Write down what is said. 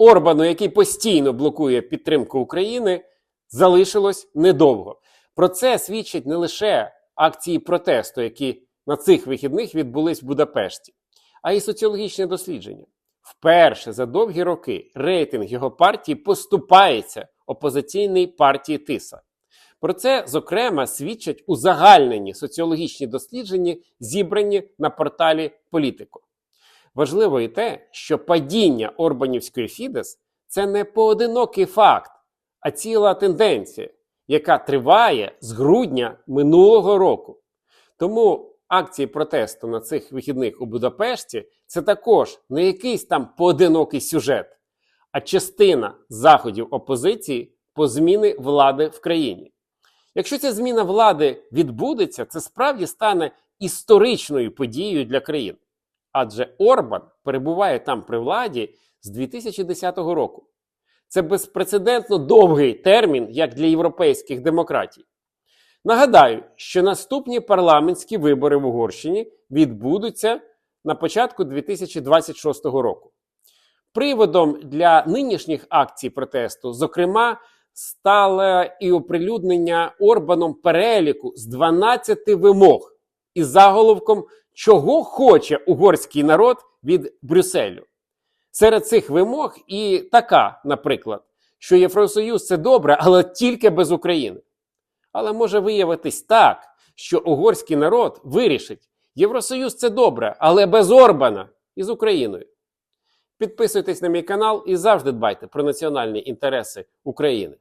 Орбану, який постійно блокує підтримку України, залишилось недовго. Про це свідчать не лише акції протесту, які на цих вихідних відбулись в Будапешті, а й соціологічне дослідження. Вперше за довгі роки рейтинг його партії поступається опозиційній партії Тиса. Про це, зокрема, свідчать узагальнені соціологічні дослідження, зібрані на порталі Політико. Важливо і те, що падіння Орбанівської Фідес це не поодинокий факт, а ціла тенденція, яка триває з грудня минулого року. Тому акції протесту на цих вихідних у Будапешті це також не якийсь там поодинокий сюжет, а частина заходів опозиції по зміни влади в країні. Якщо ця зміна влади відбудеться, це справді стане історичною подією для країни. Адже Орбан перебуває там при владі з 2010 року. Це безпрецедентно довгий термін як для європейських демократій. Нагадаю, що наступні парламентські вибори в Угорщині відбудуться на початку 2026 року. Приводом для нинішніх акцій протесту, зокрема, стало і оприлюднення Орбаном переліку з 12 вимог із заголовком чого хоче угорський народ від Брюсселю. Серед цих вимог і така, наприклад, що Євросоюз це добре, але тільки без України. Але може виявитись так, що угорський народ вирішить, Євросоюз це добре, але без Орбана і з Україною. Підписуйтесь на мій канал і завжди дбайте про національні інтереси України.